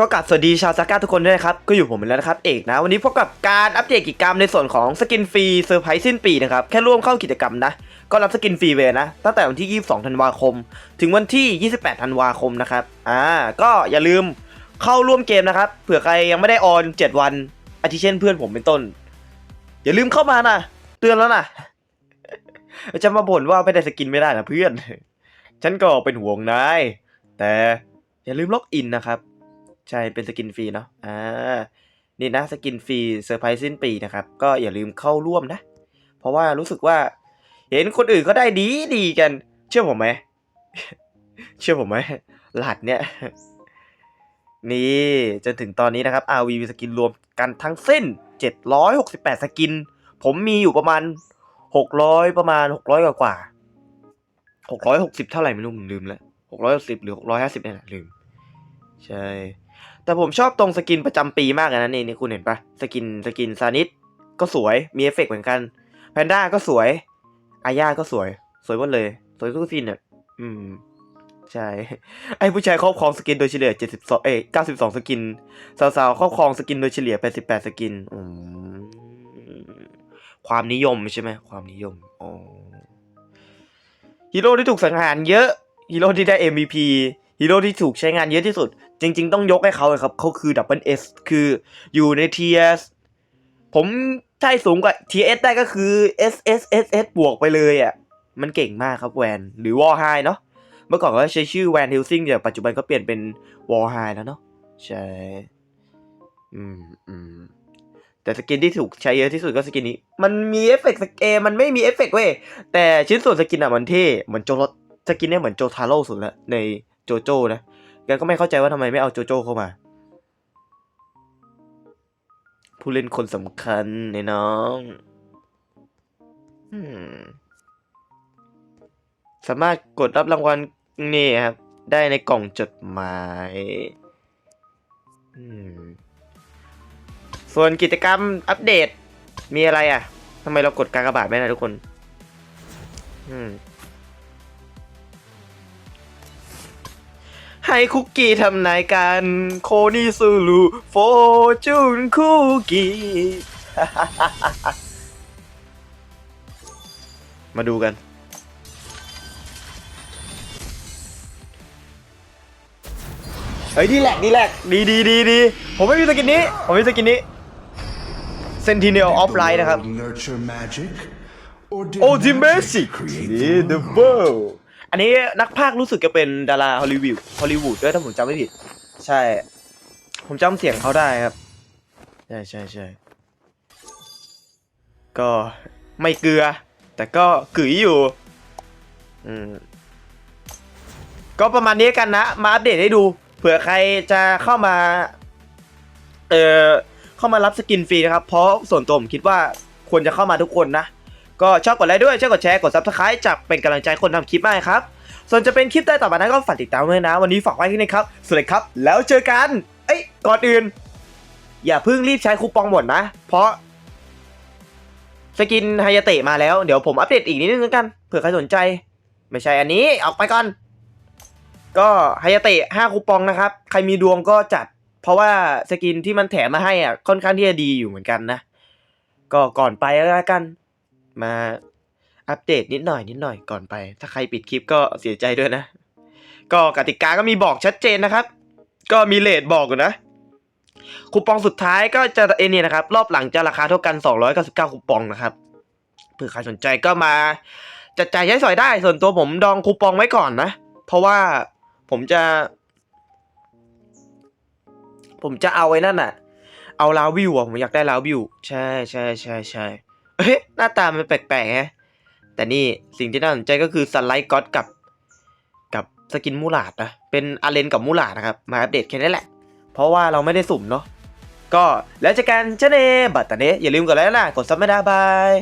ก็กลับสวัสดีชาวซาก้าทุกคนด้วยนะครับ ก็อยู่ผมแล้วนะครับเอกนะ วันนี้พบกับการอัปเดตกิจกรรมในส่วนของสกินฟรีเซอร์ไพรส์สิ้นปีนะครับ แค่ร่วมเข้ากิจกรรมนะ ก็รับสกินฟรีเลยนะ ตั้งแต่วันที่ 22 ธันวาคม ถึงวันที่ 28 ธันวาคมนะครับ อ่า ก็อย่าลืมเข้าร่วมเกมนะครับ เผื่อใครยังไม่ได้ออน 7 วัน อาทิเช่นเพื่อนผมเป็นต้น อย่าลืมเข้ามานะ เตือนแล้วนะ จะมาบ่นว่าไม่ได้สกินไม่ได้นะเพื่อน ฉันก็เป็นห่วงนาย แต่อย่าลืมล็อกอินนะครับ ใช่ เป็นสกินฟรีเนาะ อ่า นี่นะสกินฟรีเซอร์ไพรส์สิ้นปีนะครับ ก็อย่าลืมเข้าร่วมนะ เพราะว่ารู้สึกว่า เห็นคนอื่นเขาได้ดีดีกัน เชื่อผมไหม เชื่อผมไหมรหัสเนี่ย นี่จนถึงตอนนี้นะครับ RV มีสกินรวมกันทั้งสิ้น 768 สกิน ผมมีอยู่ประมาณ 600 ประมาณ 600 กว่ากว่า660 เท่าไหร่ไม่รู้ผมลืมแล้ว660หรือ650เนี่ยแหละลืม ใช่ แต่ผมชอบตรงสกินประจำปีมากนะนี่นี่คุณเห็นปะสกินสกินซานิสก็สวยมีเอฟเฟกต์เหมือนกันแพนด้าก็สวย อาญาก็สวย สวยหมดเลย สวยทุกสกินอะอืม ใช่ ไอผู้ชายครอบครองสกินโดยเฉลี่ย 72 เอ้ย92 สกิน สาวๆ ครอบครองสกินโดยเฉลี่ย 88 สกินอืมความนิยมใช่ไหม ความนิยมอ๋อฮีโร่ที่ถูกสังหารเยอะ ฮีโร่ที่ได้ MVP ฮีโร่ที่ถูกใช้งานเยอะที่สุด จริง ๆ ต้องยกให้เขาเลยครับเขาคือดับเบิลเอสคืออยู่ในทียสผมถ้าให้สูงกว่า TS ได้ก็คือ S S S S บวกไปเลยอะ มันเก่งมากครับแวน หรือวอลไฮเนาะ เมื่อก่อนก็ใช้ชื่อแวนฮิลซิงแต่ปัจจุบันก็เปลี่ยนเป็นวอลไฮแล้วเนาะ ใช่ อืมอืมแต่สกินที่ถูกใช้เยอะที่สุดก็สกินนี้ มันมีเอฟเฟกต์สเกมมันไม่มีเอฟเฟกต์เว้ย แต่ชิ้นส่วนสกินอะมันเท่ เหมือนโจรสกินเนี่ยเหมือนโจทาโร่สุดละในโจโจ้นะ กก็ไม่เข้าใจว่าทำไมไม่เอาโจโจ้เข้ามา ผู้เล่นคนสำคัญในน้องสามารถกดรับรางวัลนี่ครับ ได้ในกล่องจดหมายมส่วนกิจกรรมอัปเดตมีอะไรอะทำไมเรากดกากบาทไม่ได้ทุกคน อืม ให้คุกกี้ทำนายการโคนิซูรุโฟจูนคุกกี้มาดูกันเฮ้ยนี่แหละนี่แหละดีดีดีดีผมไม่มีสกินนี้ ผมมีสกินนี้ Sentinel of Light นะครับ Nurture magic or did โอจิเม magic สิ create นี่ them? The World อันนี้นักพากย์รู้สึกจะเป็นดาราฮอลลีวูดฮอลลีวูดด้วยถ้าผมจำไม่ผิด ใช่ ผมจำเสียงเขาได้ครับ ใช่ใช่ใช่ก็ไม่เกลือ แต่ก็กึ๋ยอยู่ อืม ก็ประมาณนี้กันนะ มาอัปเดตให้ดู เผื่อใครจะเข้ามา เอ่อ เข้ามารับสกินฟรีนะครับ เพราะส่วนตัวผมคิดว่าควรจะเข้ามาทุกคนนะ ก็ชอบกดไลค์ด้วยชอบกดแชร์กด subscribe จะเป็นกำลังใจคนทำคลิปมากครับ ส่วนจะเป็นคลิปได้ต่อไปนั้นก็ฝากติดตามด้วยนะ วันนี้ฝากไว้ที่นี่ครับสวัสดีครับ แล้วเจอกัน เอ้ยก่อนอื่น อย่าเพิ่งรีบใช้คูปองหมดนะ เพราะสกินไฮยาเตะมาแล้วเดี๋ยวผมอัปเดตอีกนิดนึงแล้วกันเผื่อใครสนใจ ไม่ใช่อันนี้ออกไปก่อน ก็ไฮยาเตะ5คูปองนะครับ ใครมีดวงก็จัด เพราะว่าสกินที่มันแถมมาให้อะค่อนข้างที่จะดีอยู่เหมือนกันนะ ก็ก่อนไปแล้วกัน มาอัปเดตนิดหน่อยนิดหน่อยก่อนไป ถ้าใครปิดคลิปก็เสียใจด้วยนะ ก็กติกาก็มีบอกชัดเจนนะครับ ก็มีเลทบอกอยู่นะ คูปองสุดท้ายก็จะเอเนี่ยนะครับ รอบหลังจะราคาเท่ากัน 299คูปองนะครับเผื่อใครสนใจก็มาจัดจ่ายใช้สอยได้ ส่วนตัวผมดองคูปองไว้ก่อนนะ เพราะว่าผมจะ ผมจะเอาไว้นั่นน่ะเอาลาวิวอะผมอยากได้ลาวิว ใช่ใช่ใช่ใช่เฮ้ยห น้าตามันแปลกๆฮะแต่นี่สิ่งที่น่าสนใจก็คือสไลด์ก็อตกับ กับสกินมูลาดนะเป็นอาเลนกับมูลาดนะครับ มาอัปเดตแค่นี้แหละ เพราะว่าเราไม่ได้สุ่มเนาะก็แล้วจะกันเจเนบัตตาเนอย่าลืมกดไลค์นะกดซับไม่ได้บาย